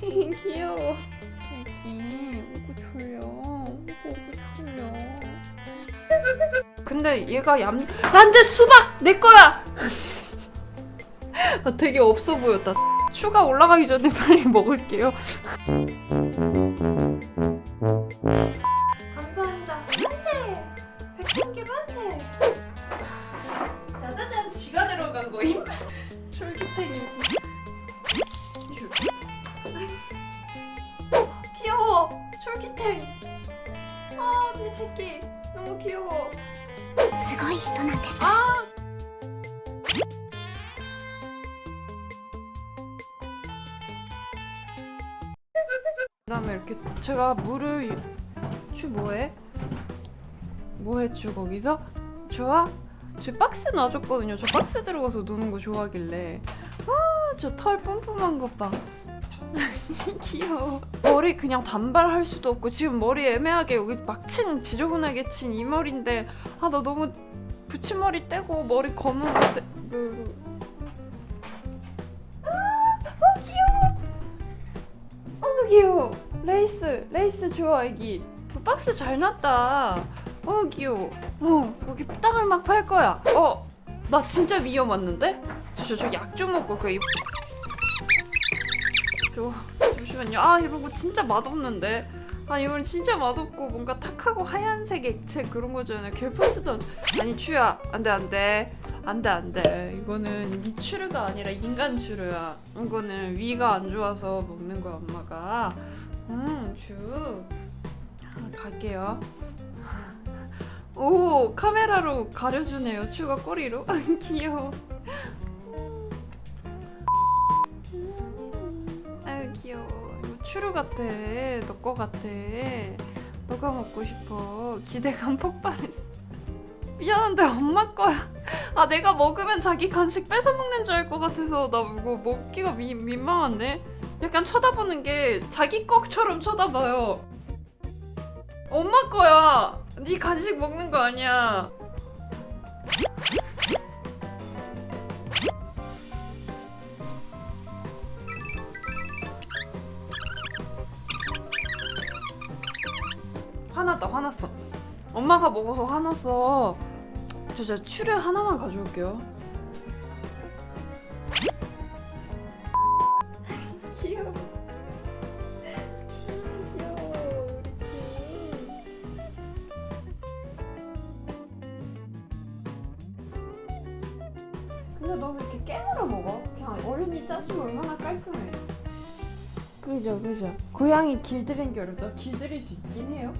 귀여워. 여기 오구 졸려. 오구 졸려. 근데 얘가 얌 안돼 수박 내 거야. 아, 되게 없어 보였다. 추가 올라가기 전에 빨리 먹을게요. 탱. 아, 내 새끼. 너무 귀여워. すごい人なんです 아! 그다음에 이렇게 제가 물을 추 뭐해? 뭐해 추 거기서? 좋아? 저 박스 놔줬거든요. 저 박스 들어가서 노는 거 좋아하길래 아저 털 뿜뿜한 것 봐. 귀여워. 머리 그냥 단발할 수도 없고 지금 머리 애매하게 여기 막친 지저분하게 친 이 머리인데 아 나 너무 붙임머리 떼고 머리 검은 거 떼- 그... 아, 어 귀여워. 어 귀여워. 레이스 레이스 좋아 애기. 그 박스 잘 났다. 어 귀여워. 어 여기 땅을 막 팔 거야. 어 나 진짜 위험 왔는데? 저 저 약 좀 먹고 그 이. 저 잠시만요. 아 이런 거 진짜 맛없는데. 아 이건 진짜 맛없고 뭔가 탁하고 하얀색 액체 그런 거잖아요. 결포스도 아니 추야 안돼 안돼 안돼 안돼 이거는 니 추르가 아니라 인간 추르야. 이거는 위가 안 좋아서 먹는 거야 엄마가. 음추 아, 갈게요. 오 카메라로 가려주네요. 추가 꼬리로 귀여워. 추루 같아. 너 거 같아. 너가 먹고 싶어. 기대감 폭발했어. 미안한데 엄마 거야. 아 내가 먹으면 자기 간식 뺏어 먹는 줄 알 것 같아서 나 이거 먹기가 미, 민망한데. 약간 쳐다보는 게 자기 것처럼 쳐다봐요. 엄마 거야. 네 간식 먹는 거 아니야. 화났다 화났어. 엄마가 먹어서 화났어. 저 진짜 추려 하나만 가져올게요. 귀여워. 음, 귀여워 우리 키 근데 너 왜 이렇게 깨물어 먹어? 그냥 어른이 짜주면 얼마나 깔끔해. 그죠 그죠. 고양이 길들이기 어렵다 길들일 수 있긴 해요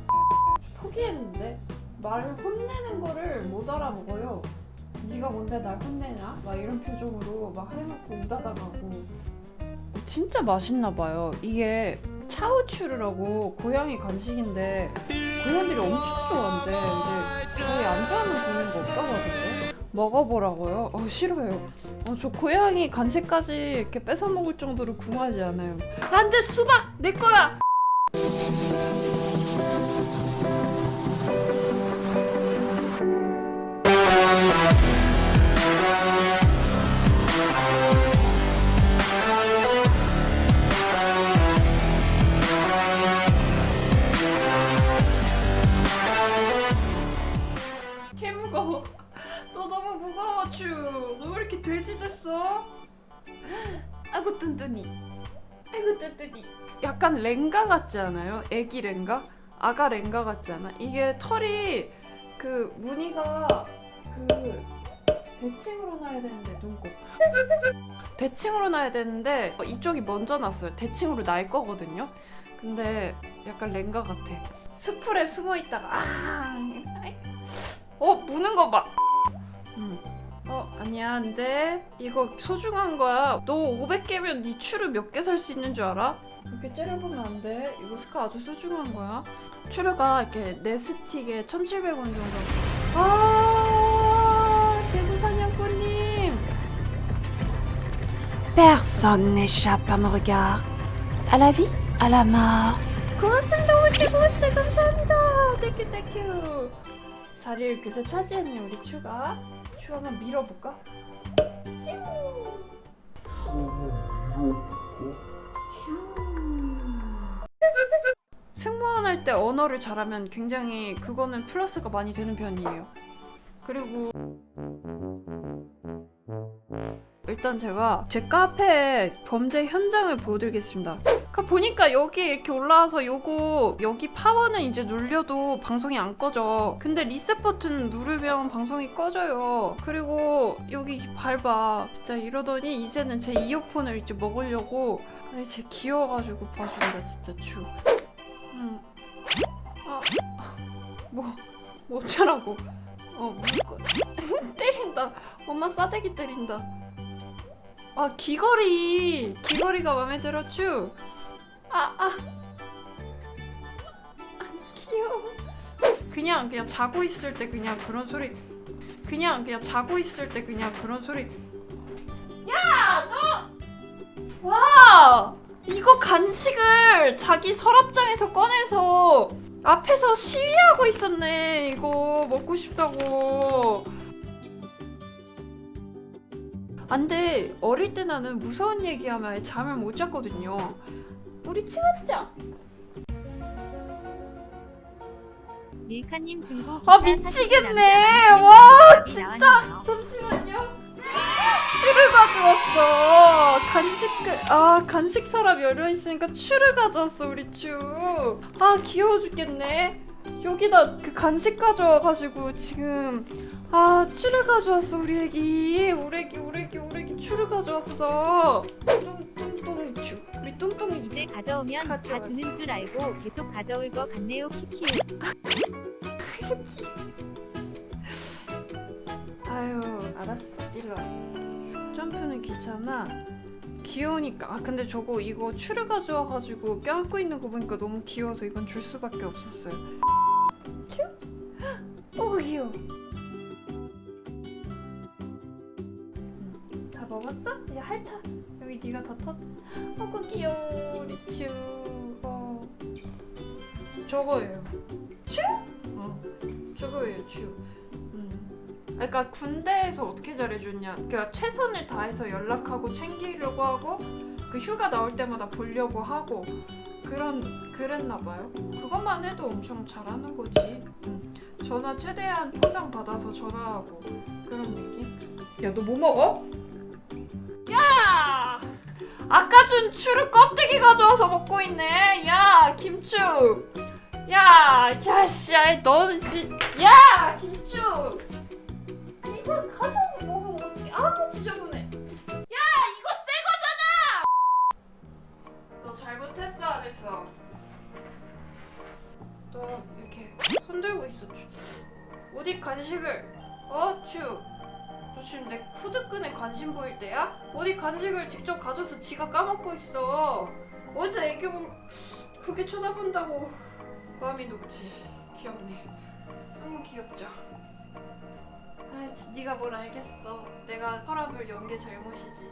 포기했는데 말을 혼내는 거를 못 알아먹어요. 네가 뭔데 날 혼내냐? 막 이런 표정으로 막 해놓고 우다다 가고. 진짜 맛있나 봐요. 이게 차우추르라고 고양이 간식인데 고양이들이 엄청 좋아한대. 근데 저희 안 좋아하는 고양이가 없다고 하던데. 먹어보라고요? 어 싫어요. 어, 저 고양이 간식까지 이렇게 뺏어 먹을 정도로 궁하지 않아요. 안돼 수박! 내 거야 개 무거워. 너 너무 무거워 쭈. 너왜 이렇게 돼지 됐어? 아이고 뚠뚠이. 아이고 뚠뚠이. 약간 렌가 같지 않아요? 애기 렌가? 아가 렌가 같지 않아? 이게 털이 그 무늬가 그 대칭으로 나야 되는데 눈곱. 대칭으로 나야 되는데 어, 이쪽이 먼저 났어요. 대칭으로 날 거거든요. 근데 약간 렌가 같아. 수풀에 숨어 있다가 아, 아이. 어 무는 거 봐. 음. 어 아니야 안돼. 이거 소중한 거야. 너 500개면 네 추루 몇 개 살 수 있는 줄 알아? 이렇게 째려보면 안 돼. 이거 스카 아주 소중한 거야. 추루가 이렇게 네 스틱에 1,700원 정도. 아 개구 사냥꾼님. Personne n'échappe à mon regard. À la vie, à la mort. 고맙습니다 오케이 고맙습니다 감사합니다 땡큐 땡큐 자리를 그새 차지했네 우리 추가 추 한번 밀어볼까? 승무원 할 때 언어를 잘하면 굉장히 그거는 플러스가 많이 되는 편이에요. 그리고 일단 제가 제 카페에 범죄 현장을 보여드리겠습니다. 그 보니까 여기 이렇게 올라와서 요거 여기 파워는 이제 눌려도 방송이 안 꺼져. 근데 리셋 버튼 누르면 방송이 꺼져요. 그리고 여기 밟아. 진짜 이러더니 이제는 제 이어폰을 이제 먹으려고 아니 제 귀여워가지고 봐준다 진짜 추. 음. 아, 뭐, 뭐 어쩌라고. 어, 물거 때린다. 엄마 싸대기 때린다. 아, 귀걸이. 귀걸이가 마음에 들었쥬? 아, 아. 아, 귀여워. 그냥, 그냥 자고 있을 때 그냥 그런 소리. 그냥, 그냥 자고 있을 때 그냥 그런 소리. 야, 너! 와! 이거 간식을 자기 서랍장에서 꺼내서 앞에서 시위하고 있었네. 이거 먹고 싶다고. 안 돼 어릴 때 나는 무서운 얘기하면 잠을 못 잤거든요. 우리 치웠자. 밀카님 중국 아, 미치겠네. 와, 진짜. 잠시만요. 추를 가져왔어. 간식 아 간식 서랍 열려 있으니까 추를 가져왔어 우리 추. 아 귀여워 죽겠네. 여기다 그 간식 가져와가지고 지금 아 추를 가져왔어 우리 애기 우리 애기 우리 애기 우리 애기 추를 가져왔어. 뚱뚱뚱이 추 우리 뚱뚱이 이제 가져오면 다 가져왔어. 주는 줄 알고 계속 가져올 것 같네요 키키 아유 알았어 일로 와 점프는 귀찮아 귀여우니까 아 근데 저거 이거 추를 가져와가지고 껴안고 있는 거 보니까 너무 귀여워서 이건 줄 수밖에 없었어요 추? 오 귀여워 음, 다 먹었어? 이제 핥아 여기 네가 다 터... 어구 귀여워 우리 추 어. 저거예요 추? 어 저거예요 추 음. 그러니까 군대에서 어떻게 잘해줬냐? 그러니까 최선을 다해서 연락하고 챙기려고 하고 그 휴가 나올 때마다 보려고 하고 그런 그랬나 봐요. 그것만 해도 엄청 잘하는 거지. 음. 전화 최대한 포상 받아서 전화하고 그런 느낌. 야 너 뭐 먹어? 야! 아까 준 추루 껍데기 가져와서 먹고 있네. 야 김추. 야, 야씨, 너는 씨, 야 김추. 이거 가져와서 먹으면 어떡해 아우 지저분해 야 이거 새 거잖아 너 잘못했어 안 했어 너 이렇게 손 들고 있어 추. 어디 간식을 어? 추. 너 지금 내 푸드끈에 관심 보일 때야? 어디 간식을 직접 가져서 지가 까먹고 있어 어디서 애기 볼 그렇게 쳐다본다고 마음이 높지 귀엽네 너무 귀엽죠? 네가 뭘 알겠어. 내가 서랍을 연 게 잘못이지.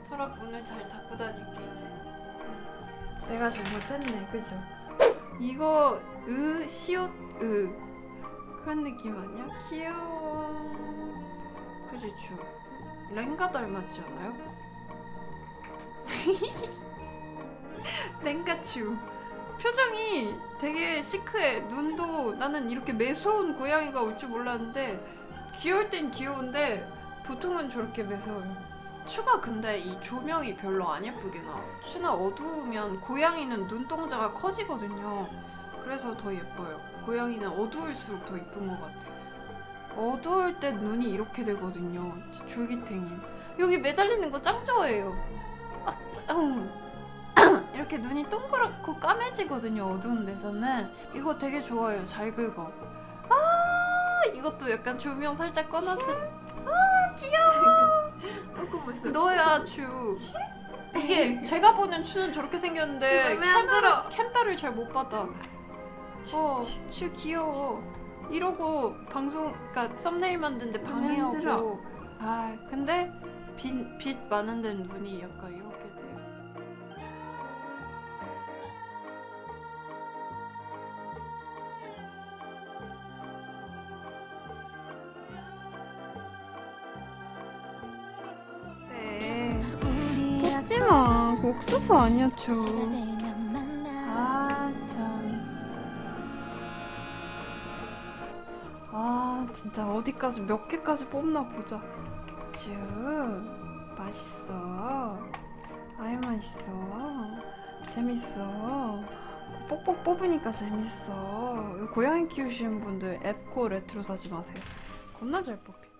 서랍 문을 잘 닫고 다닐게 이제. 응. 내가 잘못했네, 그죠? 이거 으 시옷 으 그런 느낌 아니야? 귀여워. 그지 주. 랭가 닮았지 않아요? 랭가추. 표정이 되게 시크해. 눈도 나는 이렇게 매서운 고양이가 올 줄 몰랐는데 귀여울 땐 귀여운데 보통은 저렇게 매서워요. 추가 근데 이 조명이 별로 안 예쁘게 나와. 추는 어두우면 고양이는 눈동자가 커지거든요. 그래서 더 예뻐요. 고양이는 어두울수록 더 예쁜 것 같아. 어두울 때 눈이 이렇게 되거든요. 졸기탱이. 여기 매달리는 거 짱 좋아해요. 아, 짱. 이렇게 눈이 동그랗고 까매지거든요. 어두운 데서는 이거 되게 좋아요. 잘 긁어. 아 이것도 약간 조명 살짝 꺼놨을. 아 귀여워. 너야 주. 이게 제가 보는 추는 저렇게 생겼는데 캠벨을 캠벨을 잘못 받아. 어추 귀여워. 이러고 방송 그러니까 썸네일 만드는데 방해하고. 아 근데 빛, 빛 많은 데는 눈이 약간 이렇 네. 먹지 마. 이거 옥수수 아니야 쭈. 아 진짜 어디까지 몇 개까지 뽑나 보자. 쭈 맛있어. 아유 맛있어. 재밌어. 뽁뽁 뽑으니까 재밌어. 고양이 키우시는 분들 앱코 레트로 사지 마세요. 겁나 잘 뽑혀.